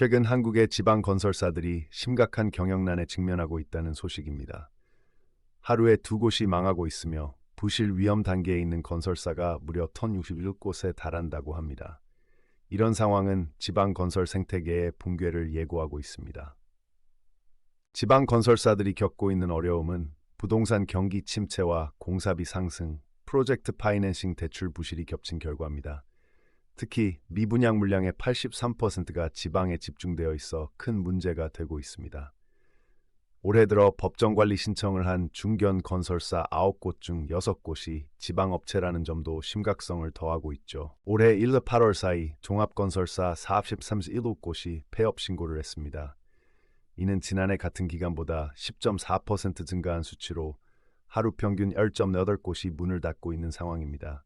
최근 한국의 지방 건설사들이 심각한 경영난에 직면하고 있다는 소식입니다. 하루에 두 곳이 망하고 있으며 부실 위험 단계에 있는 건설사가 무려 1067곳에 달한다고 합니다. 이런 상황은 지방 건설 생태계의 붕괴를 예고하고 있습니다. 지방 건설사들이 겪고 있는 어려움은 부동산 경기 침체와 공사비 상승, 프로젝트 파이낸싱 대출 부실이 겹친 결과입니다. 특히 미분양 물량의 83%가 지방에 집중되어 있어 큰 문제가 되고 있습니다. 올해 들어 법정 관리 신청을 한 중견 건설사 9곳 중 6곳이 지방 업체라는 점도 심각성을 더하고 있죠. 올해 1월 8월 사이 종합 건설사 437곳이 폐업 신고를 했습니다. 이는 지난해 같은 기간보다 10.4% 증가한 수치로 하루 평균 10.8곳이 문을 닫고 있는 상황입니다.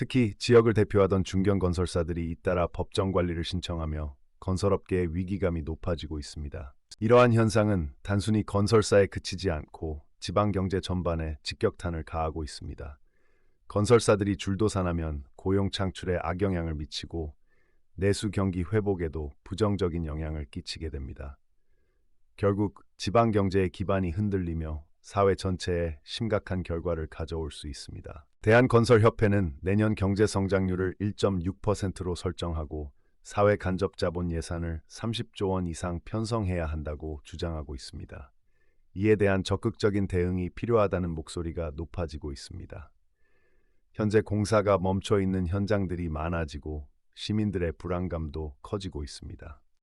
특히 지역을 대표하던 중견 건설사들이 잇따라 법정 관리를 신청하며 건설업계의 위기감이 높아지고 있습니다. 이러한 현상은 단순히 건설사에 그치지 않고 지방 경제 전반에 직격탄을 가하고 있습니다. 건설사들이 줄도산하면 고용 창출에 악영향을 미치고 내수 경기 회복에도 부정적인 영향을 끼치게 됩니다. 결국 지방 경제의 기반이 흔들리며 사회 전체에 심각한 결과를 가져올 수 있습니다. 대한건설협회는 내년 경제 성장률을 1.6%로 설정하고 사회 간접 자본 예산을 30조 원 이상 편성해야 한다고 주장하고 있습니다. 이에 대한 적극적인 대응이 필요하다는 목소리가 높아지고 있습니다. 현재 공사가 멈춰 있는 현장들이 많아지고 시민들의 불안감도 커지고 있습니다.